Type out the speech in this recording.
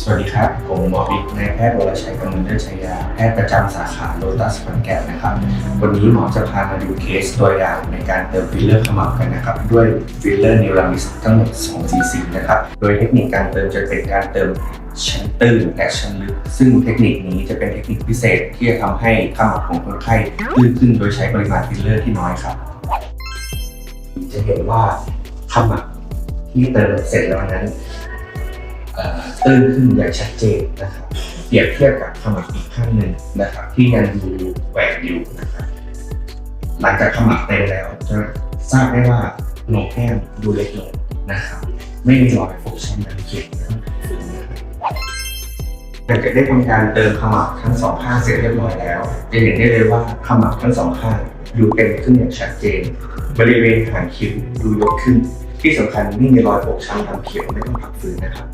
สวัสดีครับ ผมหมอบิ๊กนายแพทย์วรชัยกำมลเลิศชัยยา แพทย์ประจำสาขาโลตัสขอนแก่นนะครับ วันนี้หมอจะพามาดูเคสตัวอย่างในการเติมฟิลเลอร์ขมับกันนะครับ ด้วยฟิลเลอร์นิวรามิสทั้งหมด2 cc นะครับ โดยเทคนิคการเติมจะเป็นการเติมชั้นตื้นและชั้นลึก ซึ่งเทคนิคนี้จะเป็นเทคนิคพิเศษที่จะทำให้ขมับของคนไข้ตื้นขึ้นโดยใช้ปริมาณฟิลเลอร์ที่น้อยครับ จะเห็นว่าขมับที่เติมเสร็จแล้วนั้น ตื้นขึ้นอย่างชัดเจนนะครับเปรียบเทียบกับขมับอีกข้างหนึ่งนะครับ ที่ยังดูแหวกอยู่นะครับหลังจากขมับเต็มแล้วจะทราบได้ว่าโหนกแก้มดูเล็กลงนะครับ ไม่มีรอยฟกช้ำดำเขียวนหลังจากได้ทำการเติมขมับทั้งสองข้างเสร็จเรียบร้อยแล้ว จะเห็นได้เลยว่าขมับทั้งสองข้างดูเต็มขึ้นอย่างชัดเจน บริเวณหางคิ้วดูยกขึ้น ที่สำคัญไม่มีรอยฟกช้ำดำเขียวไม่ต้องพักฟื้นนะครับ